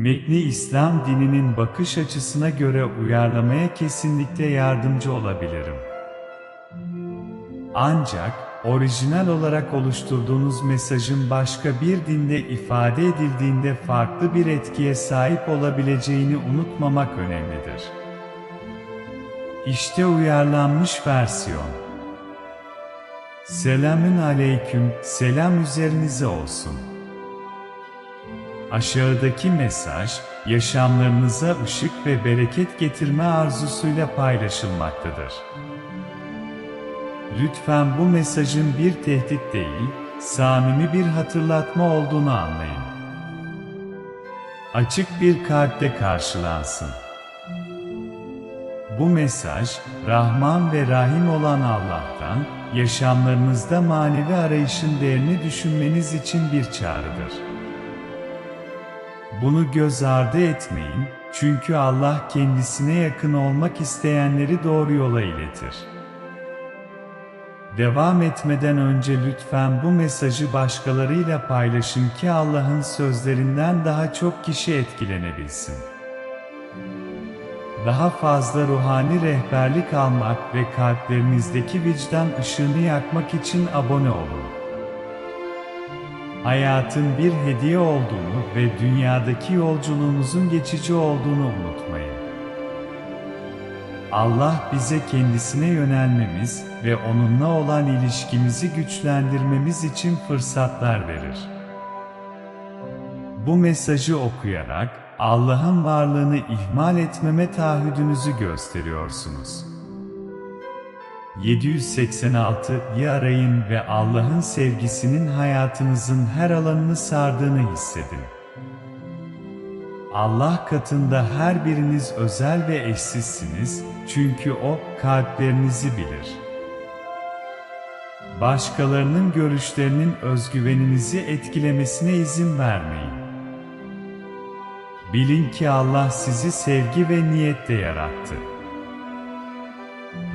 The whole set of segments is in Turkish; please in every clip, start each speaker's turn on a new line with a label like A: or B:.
A: Metni İslam dininin bakış açısına göre uyarlamaya kesinlikle yardımcı olabilirim. Ancak, orijinal olarak oluşturduğunuz mesajın başka bir dinde ifade edildiğinde farklı bir etkiye sahip olabileceğini unutmamak önemlidir. İşte uyarlanmış versiyon. Selamün aleyküm, selam üzerinize olsun. Aşağıdaki mesaj, yaşamlarınıza ışık ve bereket getirme arzusuyla paylaşılmaktadır. Lütfen bu mesajın bir tehdit değil, samimi bir hatırlatma olduğunu anlayın. Açık bir kalple karşılansın. Bu mesaj, Rahman ve Rahim olan Allah'tan, yaşamlarınızda manevi arayışın değerini düşünmeniz için bir çağrıdır. Bunu göz ardı etmeyin, çünkü Allah kendisine yakın olmak isteyenleri doğru yola iletir. Devam etmeden önce lütfen bu mesajı başkalarıyla paylaşın ki Allah'ın sözlerinden daha çok kişi etkilenebilsin. Daha fazla ruhani rehberlik almak ve kalplerinizdeki vicdan ışığını yakmak için abone olun. Hayatın bir hediye olduğunu ve dünyadaki yolculuğumuzun geçici olduğunu unutmayın. Allah bize kendisine yönelmemiz ve onunla olan ilişkimizi güçlendirmemiz için fırsatlar verir. Bu mesajı okuyarak Allah'ın varlığını ihmal etmeme taahhüdünüzü gösteriyorsunuz. 786'yı arayın ve Allah'ın sevgisinin hayatınızın her alanını sardığını hissedin. Allah katında her biriniz özel ve eşsizsiniz, çünkü O, kalplerinizi bilir. Başkalarının görüşlerinin özgüveninizi etkilemesine izin vermeyin. Bilin ki Allah sizi sevgi ve niyetle yarattı.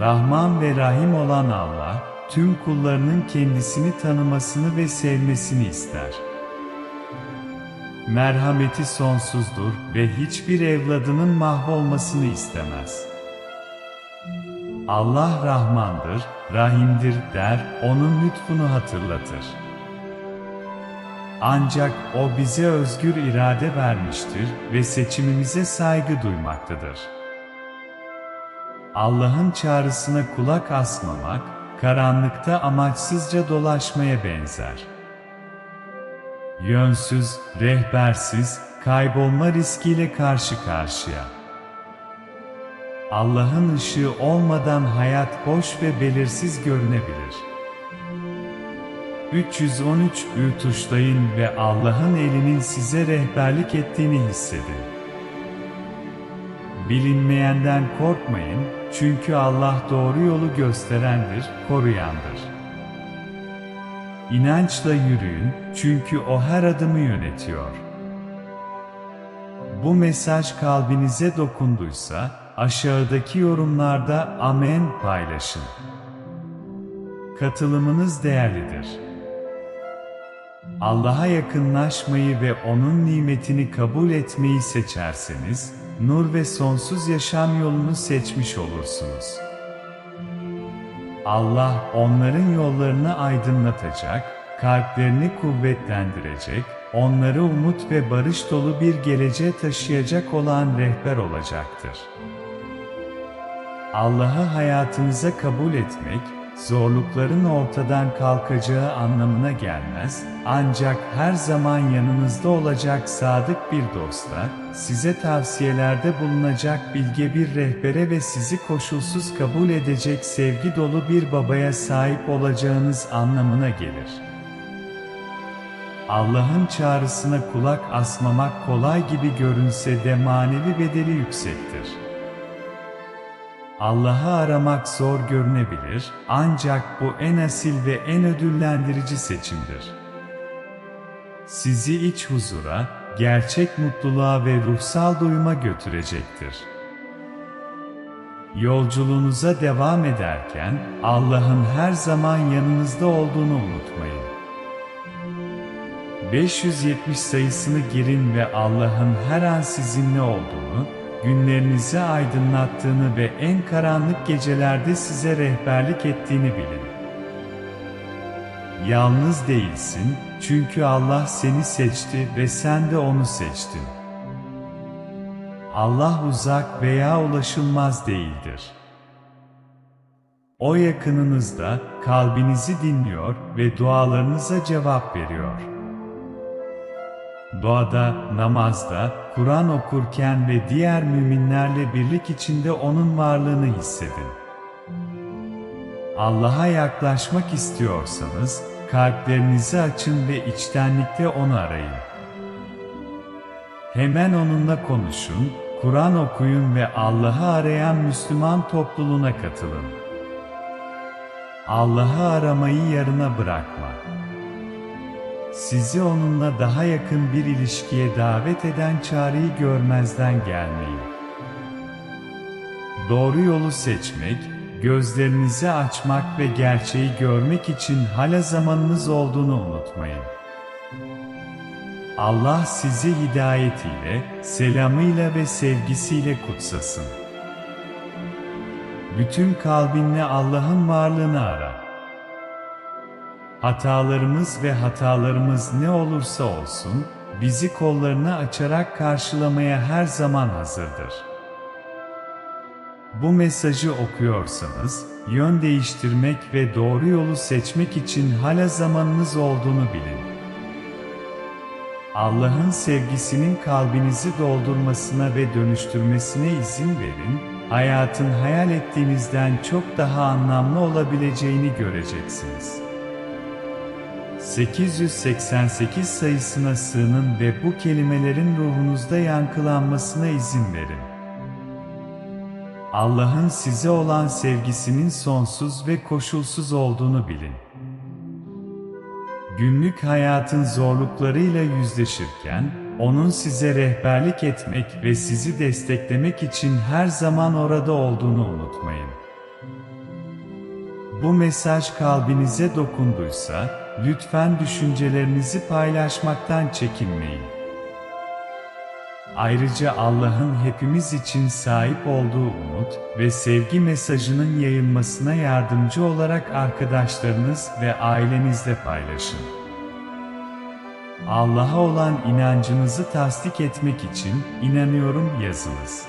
A: Rahman ve Rahim olan Allah, tüm kullarının kendisini tanımasını ve sevmesini ister. Merhameti sonsuzdur ve hiçbir evladının mahvolmasını istemez. Allah Rahmandır, Rahimdir der, onun lütfunu hatırlatır. Ancak O bize özgür irade vermiştir ve seçimimize saygı duymaktadır. Allah'ın çağrısına kulak asmamak, karanlıkta amaçsızca dolaşmaya benzer. Yönsüz, rehbersiz, kaybolma riskiyle karşı karşıya. Allah'ın ışığı olmadan hayat boş ve belirsiz görünebilir. 313 ü ve Allah'ın elinin size rehberlik ettiğini hissedin. Bilinmeyenden korkmayın, çünkü Allah doğru yolu gösterendir, koruyandır. İnançla yürüyün, çünkü O her adımı yönetiyor. Bu mesaj kalbinize dokunduysa, aşağıdaki yorumlarda Amen paylaşın. Katılımınız değerlidir. Allah'a yakınlaşmayı ve O'nun nimetini kabul etmeyi seçerseniz, nur ve sonsuz yaşam yolunu seçmiş olursunuz. Allah onların yollarını aydınlatacak, kalplerini kuvvetlendirecek, onları umut ve barış dolu bir geleceğe taşıyacak olan rehber olacaktır. Allah'ı hayatınıza kabul etmek, zorlukların ortadan kalkacağı anlamına gelmez, ancak her zaman yanınızda olacak sadık bir dosta, size tavsiyelerde bulunacak bilge bir rehbere ve sizi koşulsuz kabul edecek sevgi dolu bir babaya sahip olacağınız anlamına gelir. Allah'ın çağrısına kulak asmamak kolay gibi görünse de manevi bedeli yüksektir. Allah'ı aramak zor görünebilir, ancak bu en asil ve en ödüllendirici seçimdir. Sizi iç huzura, gerçek mutluluğa ve ruhsal doyuma götürecektir. Yolculuğunuza devam ederken, Allah'ın her zaman yanınızda olduğunu unutmayın. 570 sayısını girin ve Allah'ın her an sizinle olduğunu, günlerinizi aydınlattığını ve en karanlık gecelerde size rehberlik ettiğini bilin. Yalnız değilsin, çünkü Allah seni seçti ve sen de onu seçtin. Allah uzak veya ulaşılmaz değildir. O yakınınızda, kalbinizi dinliyor ve dualarınıza cevap veriyor. Doğada, namazda, Kur'an okurken ve diğer müminlerle birlik içinde O'nun varlığını hissedin. Allah'a yaklaşmak istiyorsanız, kalplerinizi açın ve içtenlikle O'nu arayın. Hemen O'nunla konuşun, Kur'an okuyun ve Allah'ı arayan Müslüman topluluğuna katılın. Allah'ı aramayı yarına bırakma. Sizi onunla daha yakın bir ilişkiye davet eden çağrıyı görmezden gelmeyin. Doğru yolu seçmek, gözlerinizi açmak ve gerçeği görmek için hala zamanınız olduğunu unutmayın. Allah sizi hidayetiyle, selamıyla ve sevgisiyle kutsasın. Bütün kalbinle Allah'ın varlığını ara. Hatalarımız ve hatalarımız ne olursa olsun, bizi kollarını açarak karşılamaya her zaman hazırdır. Bu mesajı okuyorsanız, yön değiştirmek ve doğru yolu seçmek için hala zamanınız olduğunu bilin. Allah'ın sevgisinin kalbinizi doldurmasına ve dönüştürmesine izin verin, hayatın hayal ettiğinizden çok daha anlamlı olabileceğini göreceksiniz. 888 sayısına sığının ve bu kelimelerin ruhunuzda yankılanmasına izin verin. Allah'ın size olan sevgisinin sonsuz ve koşulsuz olduğunu bilin. Günlük hayatın zorluklarıyla yüzleşirken, onun size rehberlik etmek ve sizi desteklemek için her zaman orada olduğunu unutmayın. Bu mesaj kalbinize dokunduysa, lütfen düşüncelerinizi paylaşmaktan çekinmeyin. Ayrıca Allah'ın hepimiz için sahip olduğu umut ve sevgi mesajının yayılmasına yardımcı olarak arkadaşlarınız ve ailenizle paylaşın. Allah'a olan inancınızı tasdik etmek için inanıyorum yazınız.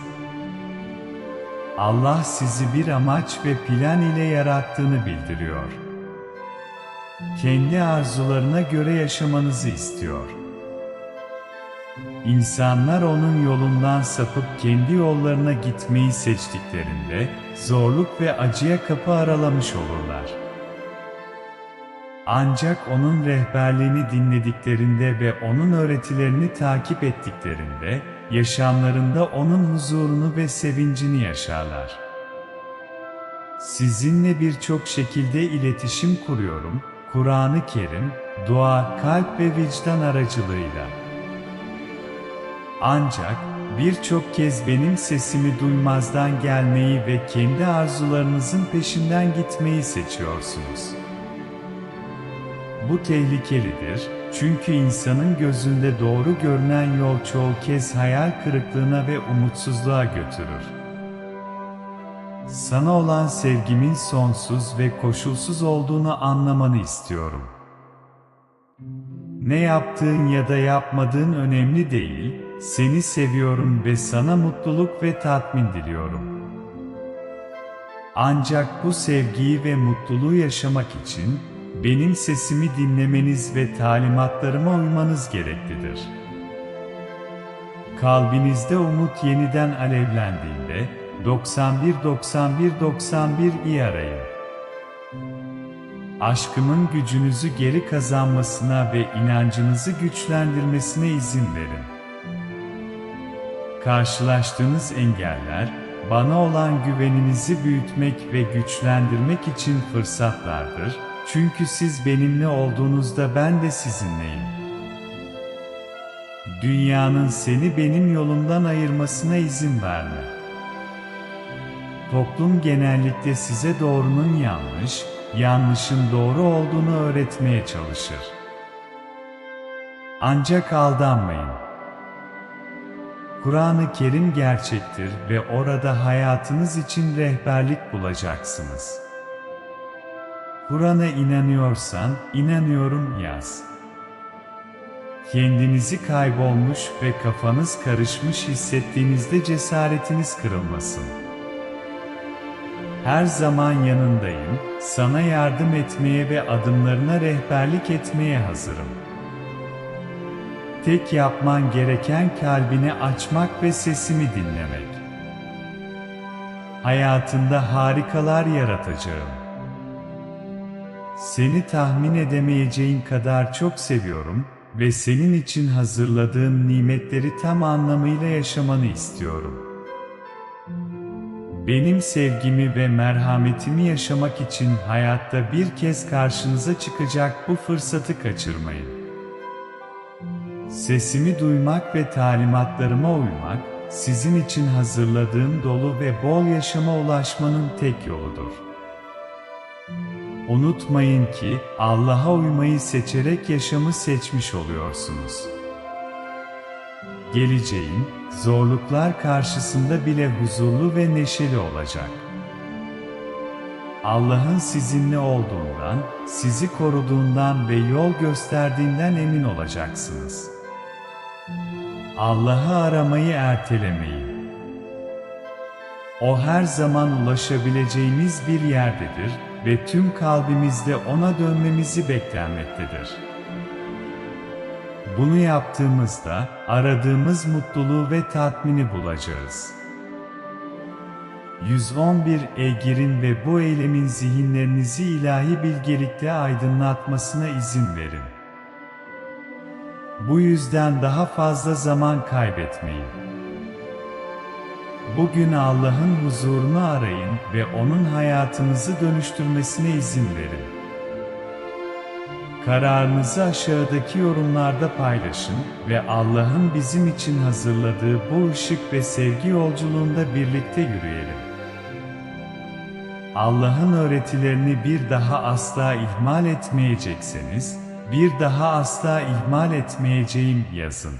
A: Allah sizi bir amaç ve plan ile yarattığını bildiriyor. Kendi arzularına göre yaşamanızı istiyor. İnsanlar onun yolundan sapıp kendi yollarına gitmeyi seçtiklerinde, zorluk ve acıya kapı aralamış olurlar. Ancak onun rehberliğini dinlediklerinde ve onun öğretilerini takip ettiklerinde, yaşamlarında onun huzurunu ve sevincini yaşarlar. Sizinle birçok şekilde iletişim kuruyorum, Kur'an-ı Kerim, dua, kalp ve vicdan aracılığıyla. Ancak birçok kez benim sesimi duymazdan gelmeyi ve kendi arzularınızın peşinden gitmeyi seçiyorsunuz. Bu tehlikelidir, çünkü insanın gözünde doğru görünen yol çoğu kez hayal kırıklığına ve umutsuzluğa götürür. Sana olan sevgimin sonsuz ve koşulsuz olduğunu anlamanı istiyorum. Ne yaptığın ya da yapmadığın önemli değil, seni seviyorum ve sana mutluluk ve tatmin diliyorum. Ancak bu sevgiyi ve mutluluğu yaşamak için, benim sesimi dinlemeniz ve talimatlarıma uymanız gereklidir. Kalbinizde umut yeniden alevlendiğinde, 91 91 91 iyi arayın. Aşkımın gücünüzü geri kazanmasına ve inancınızı güçlendirmesine izin verin. Karşılaştığınız engeller, bana olan güveninizi büyütmek ve güçlendirmek için fırsatlardır, çünkü siz benimle olduğunuzda ben de sizinleyim. Dünyanın seni benim yolumdan ayırmasına izin verme. Toplum genellikle size doğrunun yanlış, yanlışın doğru olduğunu öğretmeye çalışır. Ancak aldanmayın. Kur'an-ı Kerim gerçektir ve orada hayatınız için rehberlik bulacaksınız. Kur'an'a inanıyorsan, inanıyorum yaz. Kendinizi kaybolmuş ve kafanız karışmış hissettiğinizde cesaretiniz kırılmasın. Her zaman yanındayım, sana yardım etmeye ve adımlarına rehberlik etmeye hazırım. Tek yapman gereken kalbini açmak ve sesimi dinlemek. Hayatında harikalar yaratacağım. Seni tahmin edemeyeceğin kadar çok seviyorum ve senin için hazırladığım nimetleri tam anlamıyla yaşamanı istiyorum. Benim sevgimi ve merhametimi yaşamak için hayatta bir kez karşınıza çıkacak bu fırsatı kaçırmayın. Sesimi duymak ve talimatlarıma uymak, sizin için hazırladığım dolu ve bol yaşama ulaşmanın tek yoludur. Unutmayın ki Allah'a uymayı seçerek yaşamı seçmiş oluyorsunuz. Geleceğin, zorluklar karşısında bile huzurlu ve neşeli olacak. Allah'ın sizinle olduğundan, sizi koruduğundan ve yol gösterdiğinden emin olacaksınız. Allah'ı aramayı ertelemeyin. O her zaman ulaşabileceğimiz bir yerdedir ve tüm kalbimizde ona dönmemizi beklenmektedir. Bunu yaptığımızda aradığımız mutluluğu ve tatmini bulacağız. 111'e girin ve bu eylemin zihinlerinizi ilahi bilgelikle aydınlatmasına izin verin. Bu yüzden daha fazla zaman kaybetmeyin. Bugün Allah'ın huzurunu arayın ve onun hayatınızı dönüştürmesine izin verin. Kararınızı aşağıdaki yorumlarda paylaşın ve Allah'ın bizim için hazırladığı bu ışık ve sevgi yolculuğunda birlikte yürüyelim. Allah'ın öğretilerini bir daha asla ihmal etmeyecekseniz, bir daha asla ihmal etmeyeceğim yazın.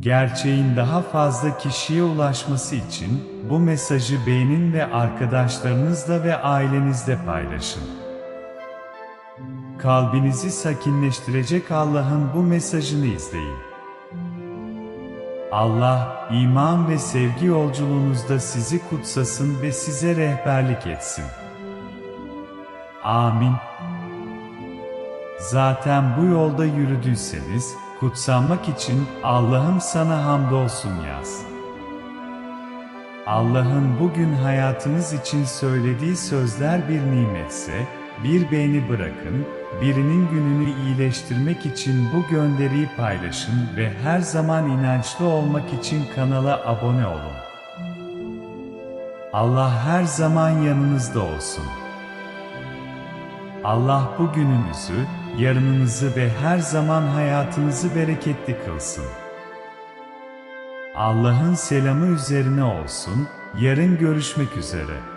A: Gerçeğin daha fazla kişiye ulaşması için bu mesajı beğenin ve arkadaşlarınızla ve ailenizle paylaşın. Kalbinizi sakinleştirecek Allah'ın bu mesajını izleyin. Allah, iman ve sevgi yolculuğunuzda sizi kutsasın ve size rehberlik etsin. Amin. Zaten bu yolda yürüdüyseniz, kutsanmak için Allah'ım sana hamdolsun yaz. Allah'ın bugün hayatınız için söylediği sözler bir nimetse, bir beğeni bırakın, birinin gününü iyileştirmek için bu gönderiyi paylaşın ve her zaman inançlı olmak için kanala abone olun. Allah her zaman yanınızda olsun. Allah bugününüzü, yarınınızı ve her zaman hayatınızı bereketli kılsın. Allah'ın selamı üzerine olsun, yarın görüşmek üzere.